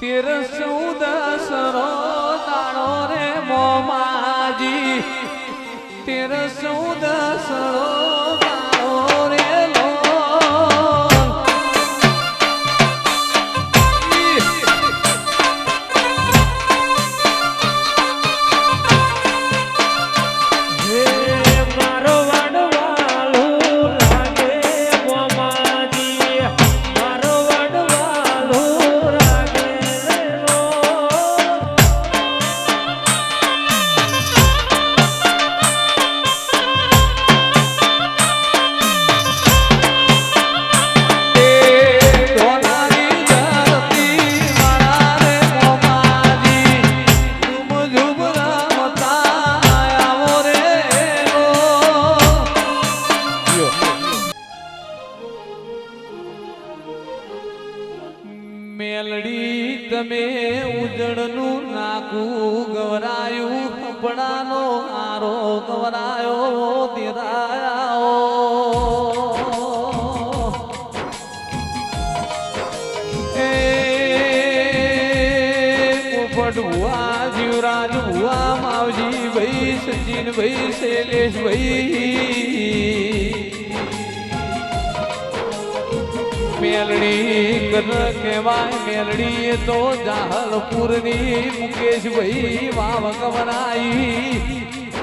તેર ચૌદ સરો દાડો રે મોમાજી. તેર ચૌદ ઉજળનું નાકું ગવરાયું કપડાનો આરો ગવરાયો દિરાયો એ પોપટ ભુવા જીવરાજ ભુવા માવજી ભાઈ સચિન ભાઈ શૈલેષ ભાઈ મેલડી કર કહેવાય મેલડી તો જાહલપુરની મુકેશભાઈ વાવ કવરાઈ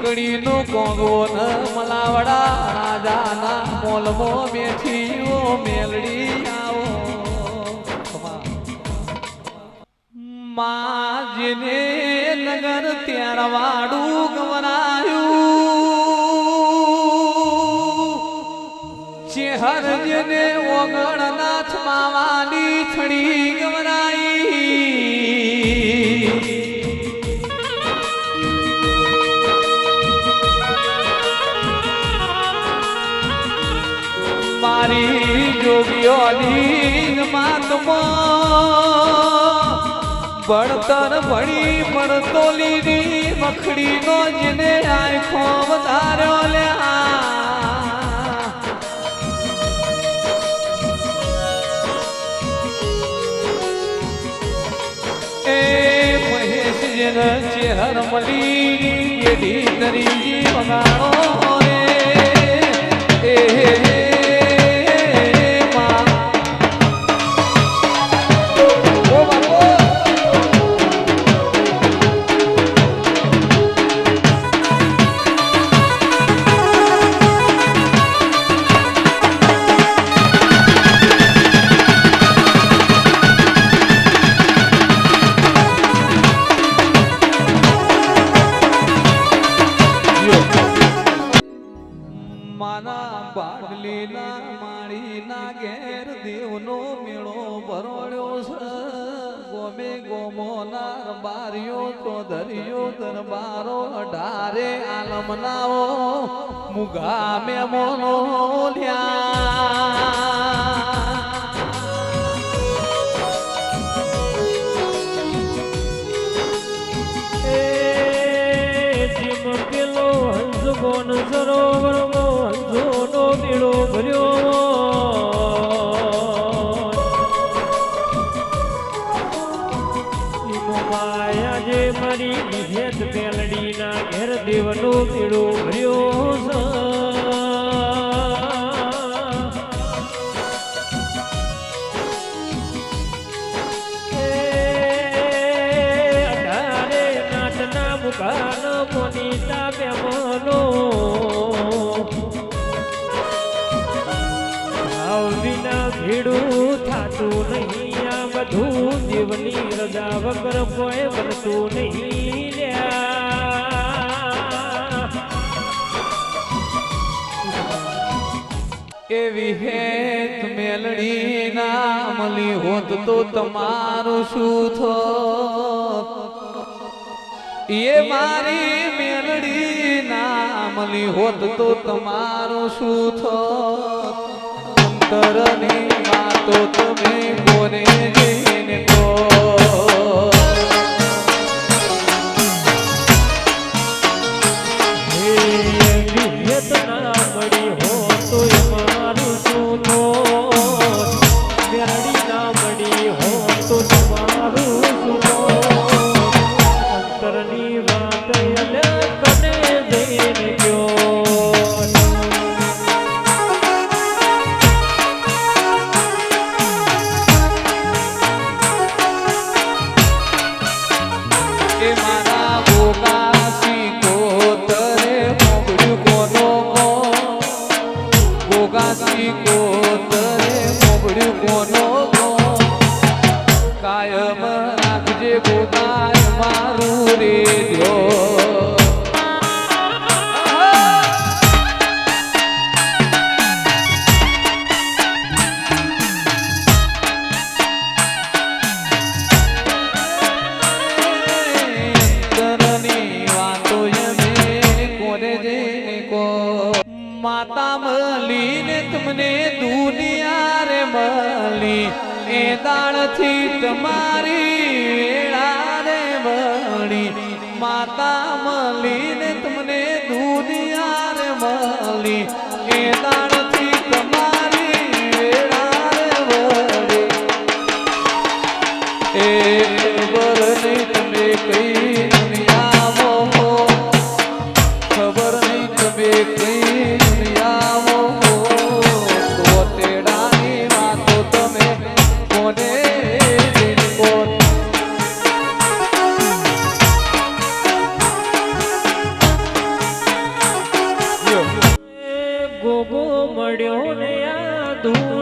કડીનો કોંગો ન મલાવડા, રાજાના મોલમો બેઠી ઓ મેલડી આવો. માજને નગર ત્યારવાડું ગવરાયું. ચેહર જેને ઓગણનાથ છડી ગવરાઈ. મારી જોગીઓની માતમાં ભણતર ભણી ભણતો લીધી મખડીનો જેને આંખો વધાર્યો લ્યા. જેન ચેહર મળી એડી નરીજી વગાડો રે એ માના બાટલીના માળીના ઘેર દેવનો મેળો ભરોળ્યો છે. ગોમે ગોમોના બારીઓ, ચોધરીઓ, દરબારો, અઢારે આલમનાઓ, મુગા મેમોનો લ્યા. એ ઘેર પીળો ભર્યો અઢારે નાથના મુખાન મોનીતા બેમનો ભાવ વિના ભીડું થાતું નહીં. આ બધું જીવની રજા વગર કોઈ બનતું નહીં લ્યા. એવી હેત મેલડી ના મળી હોત તો તમારું શું થો એ મારી મેલડી ના મળી હોત તો તમારું શું થો અંતરની વાતો તમે કોને જઈને કહો? હે વિહત ના મળી বলি এদার પડ્યો ને આ ધૂળ.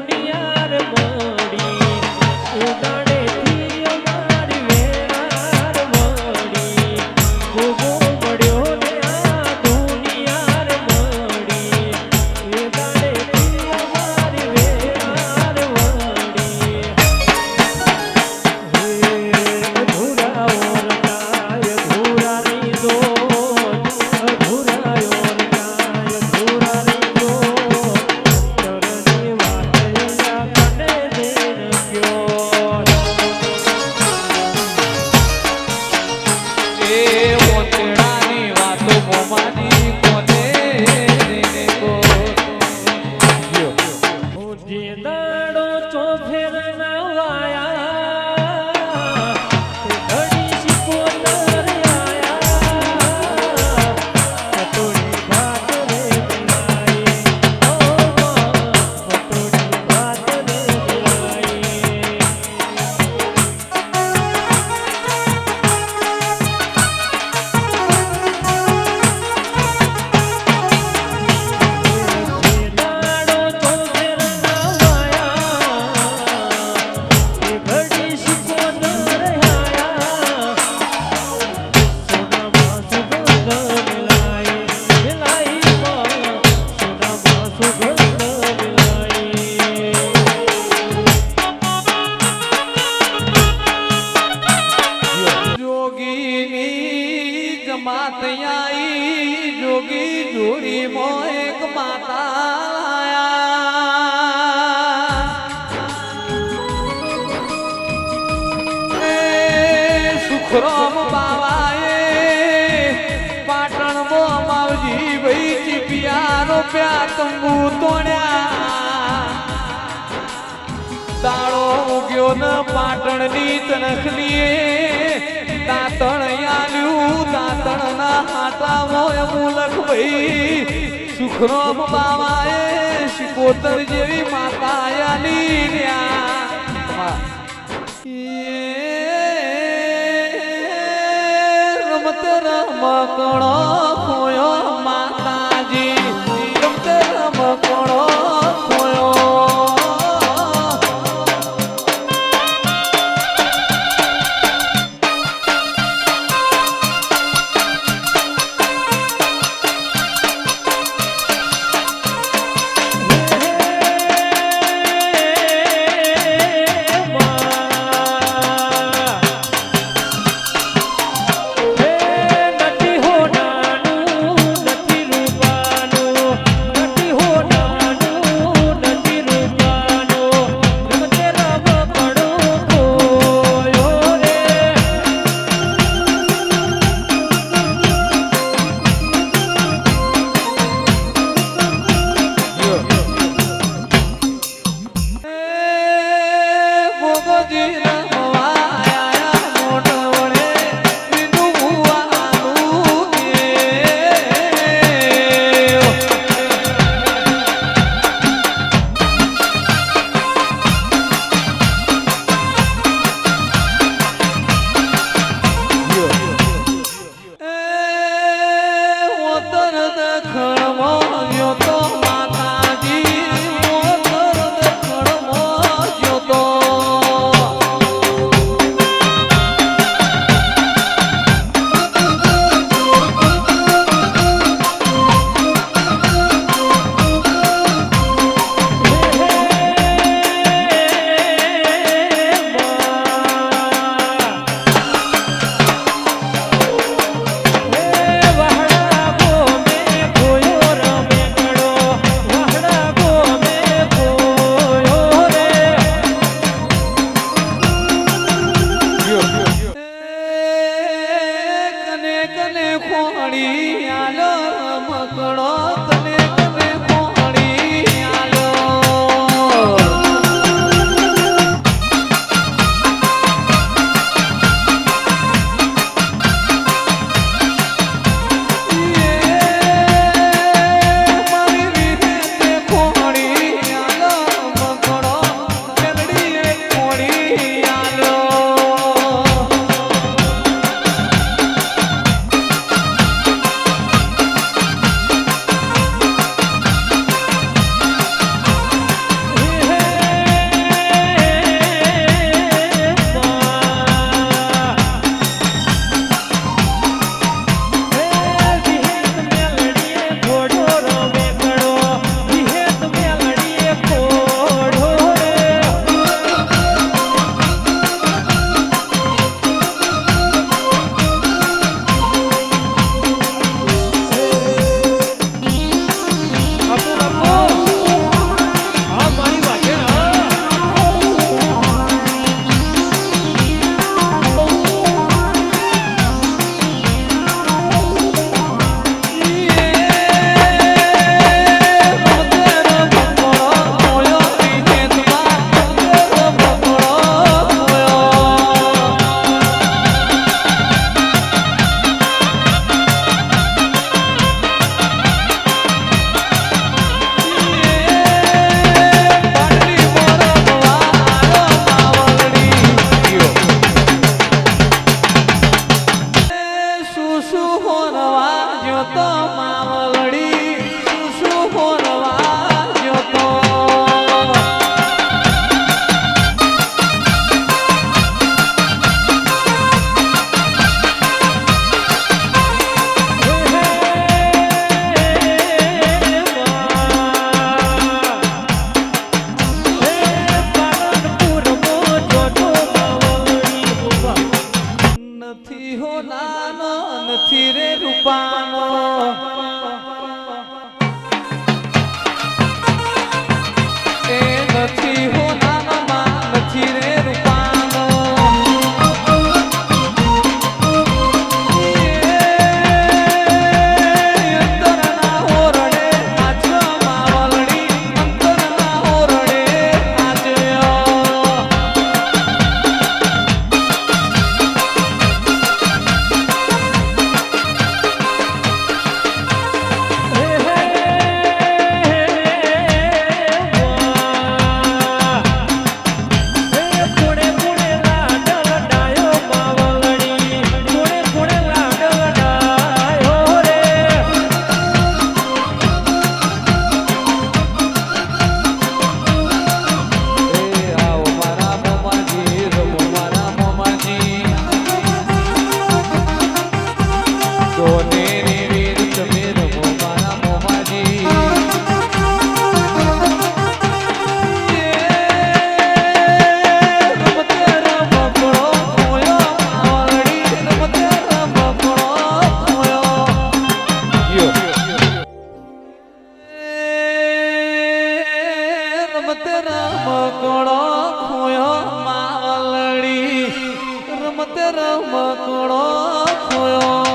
દાળો ઉગ્યો ન પાટણની તણખલીએ દાંતણ યાલ્યું દાંતણના હાટામાં મુલક ભાઈ. સુખરોમ બાવાએ શિકોતર જેવી માતા યાલી ન્યા. રમત રમકણો રમત રમકડો ખોયો.